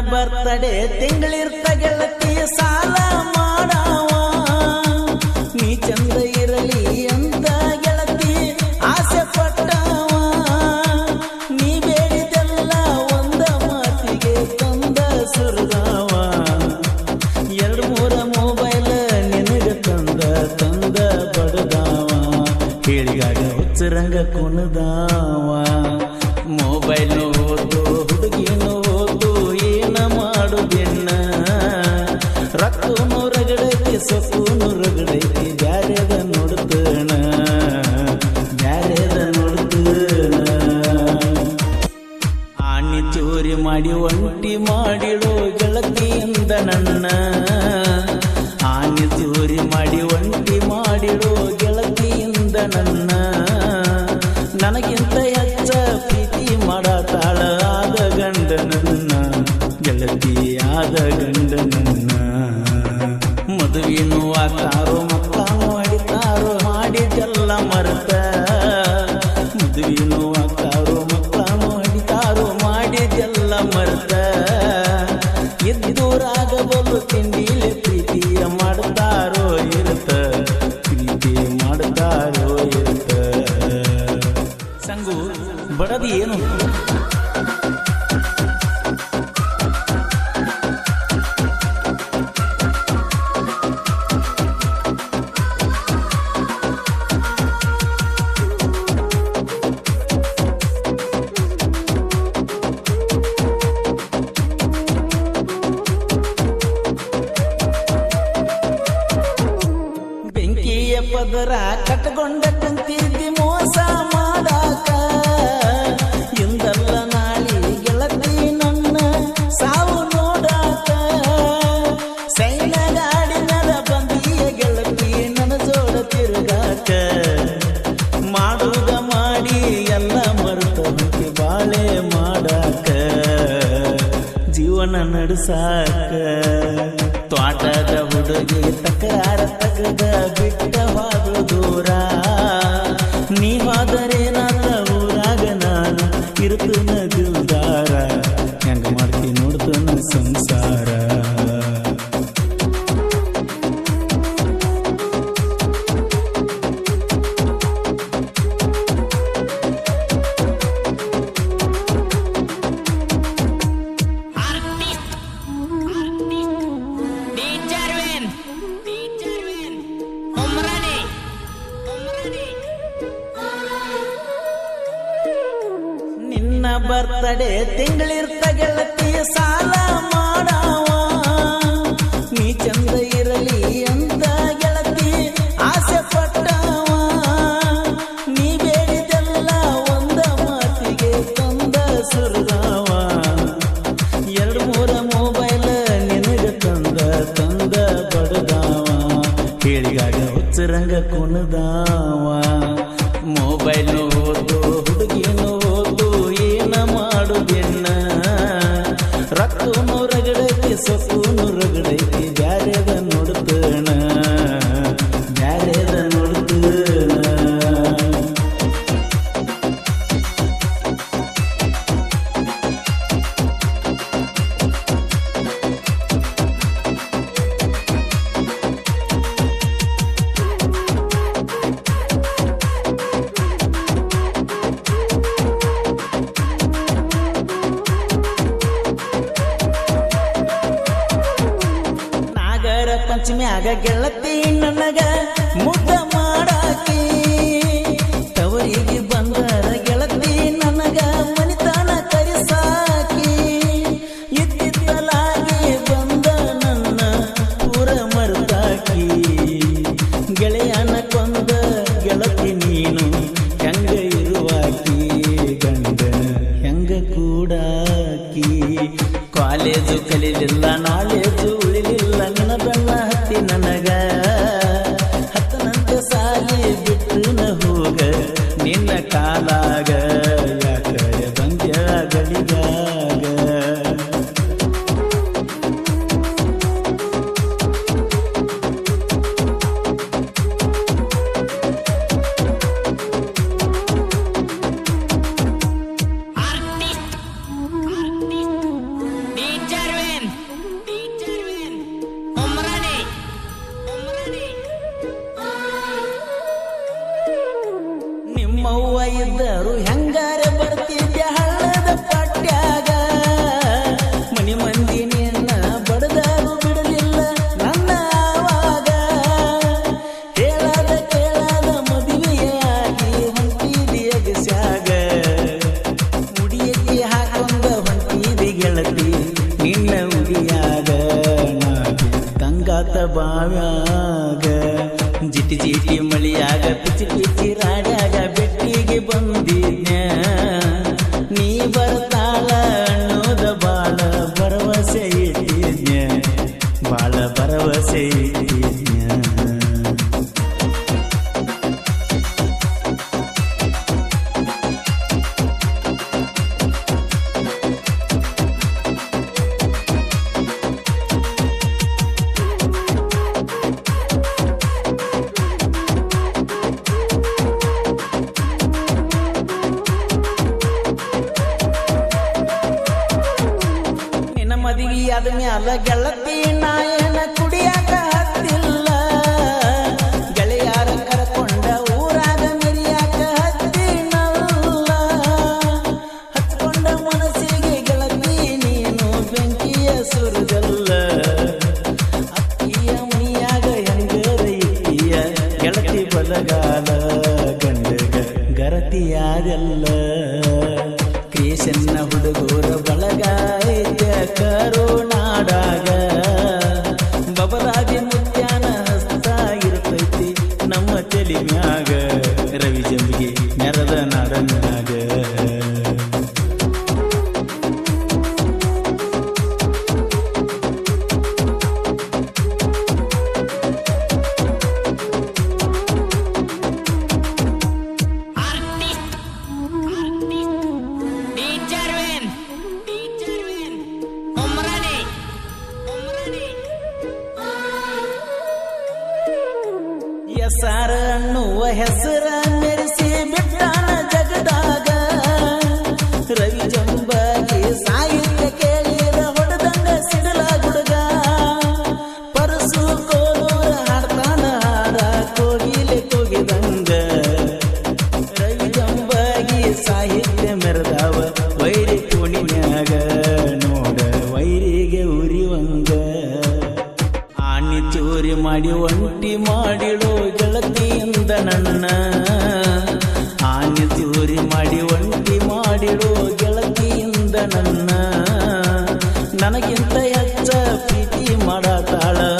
Birthday ತಿಂಗಳಿರ್ತ ಗೆಳತಿ ಸಾಲ ಮಾಡಾವ. ನೀ ಚಂದ ಇರಲಿ ಅಂತ ಗೆಳತಿ ಆಸೆ ಪಟ್ಟವ. ನೀ ಬೇಡಿದೆಲ್ಲ ಒಂದ ಮಾತಿಗೆ ತಂದ ಸುರದವ. ಎರಡು ಮೂರ ಮೊಬೈಲ್ ನಿನಗೆ ತಂದ ತಂದ ಬಡದವ. ಕೇಳಿಗಾಗ ಹುಚ್ಚರಂಗ ಕುಣದಾವ ರಕ್ಕನು ರಗಡೈತಿ ಸೊಕ್ಕುನು ರಗಡೈತಿ ಬ್ಯಾರೆದ ನೋಡ್ತಣ ಬ್ಯಾರೆದ ನೋಡ್ತಣ ಆಣಿ ಚೋರಿ ಮಾಡಿ ಒಂಟಿ ಮಾಡಿಡೋ ಗೆಳತಿಯಿಂದ ನನ್ನ. ಆಣಿ ಚೋರಿ ಮಾಡಿ ಒಂಟಿ ಮಾಡಿಡೋ ಗೆಳತಿಯಿಂದ ನನ್ನ. mata. ಪದರ ಕಟ್ಕೊಂಡ ಕುಂತಿದ್ದಿ ಮೋಸ ಮಾಡಾಕ ಇಂದಲ್ಲ ನಾಳಿ ಗೆಳತಿ ನನ್ನ ಸಾವು ನೋಡಾಕ ಸೈನ ಗಾಡಿ ಮೇಲೆ ಬಂದಿಯ ಗೆಳತಿ ನನ್ನ ಜೋಡ ತಿರುಗಾಕ ಮಾಡುವುದ ಮಾಡಿ ಎಲ್ಲ ಮರೆತ ಹೊಂಟಿ ಬಾಳೆ ಮಾಡಾಕ ಜೀವನ ನಡ್ಸಾಕ ತ್ವಾಟದ ಹುಡುಗಿ ತಕರಾರ ತಗದ ಬಿಟ್ಟ ದೂರ. ಬರ್ತಡೆ ತಿಂಗಳಿರ್ತ ಗೆಳತಿಯ ಸಾಲ ಮಾಡಾವ. ನೀ ಚಂದ ಇರಲಿ ಅಂತ ಗೆಳತಿ ಆಸೆ ಪಟ್ಟವ. ನೀ ಬೇಡಿದೆಲ್ಲ ಒಂದ ಮಾತಿಗೆ ತಂದ ಸುರದಾವ. ಎರಡು, ಮೂರ ಮೊಬೈಲ್ ನಿನಗೆ ತಂದ ತಂದ ಬಡದಾವ. ಹೇಳಿಗಾಗ ಹುಚ್ಚರಂಗ ಕುಣದಾವ ರಗಡೈತಿ ಸೊಕ್ಕುನು ನಾಗರ ಆಗ ಗೆಳತಿ ನನಗ ಮುದ್ದ ಮಾಡಾಕಿ. ತವರಿಗೆ ಬಂದರ ಗೆಳತಿ ನನಗ ಮನಿತನ ಕರಿಸಾಕಿ. ಇತ್ತಿತ್ತಲಾಗಿ ಬಂದ ನನ್ನ ಪೂರ ಮರ್ದಾಕಿ ಗೆಳೆಯನ ಕೊಂದ ಗೆಳತಿ ನೀನು ಹೆಂಗ ಇರುವಾಕಿ? ಗಂಡ ಹೆಂಗ ಕೂಡಾಕಿ? ಕಾಲೇಜು ಕಲಿಲಿಲ್ಲ ನಾಲೇಜು ಜಿಟಿ ಮಳಿಯಾಗ ಪಿಚಿ ಪಿಚಿ ಮ್ಯಾಲ ಗೆಳತಿ ನಾಯನ ಕುಡಿಯಾಕ ಹತ್ತಿಲ್ಲ. ಗೆಳೆಯಾರ ಕರ್ಕೊಂಡ ಊರಾಗ ಮೆರಿಯಾಕ ಹತ್ತಿನಲ್ಲ. ಹತ್ಕೊಂಡ ಮನಸ್ಸಿಗೆ ಗೆಳತಿ ನೀನು ಬೆಂಕಿಯ ಸುರಗಲ್ಲ ಅಕ್ಕಿಯ ಮುನಿಯಾಗ ಹೆಂಗರ ಇಕ್ಕಿಯ ಗೆಳತಿ ಬಲಗಾಲ ಗಂಡಗ ಗರತಿಯಾದೆಲ್ಲ ಕ್ರಿಯೇಷನ್ನ ಹುಡುಗರ ಬಳಗ ಕರುನಾಡಾಗ. É ela reza ಮಾಡಿ ಒಂಟಿ ಮಾಡಿಡೋ ಗೆಳತಿಯಿಂದ ನನ್ನ. ಆನೆ ತೂರಿ ಮಾಡಿ ಒಂಟಿ ಮಾಡಿಡೋ ಗೆಳತಿಯಿಂದ ನನ್ನ. ನನಗಿಂತ ಹೆಚ್ಚ ಪ್ರೀತಿ ಮಾಡತಾಳ.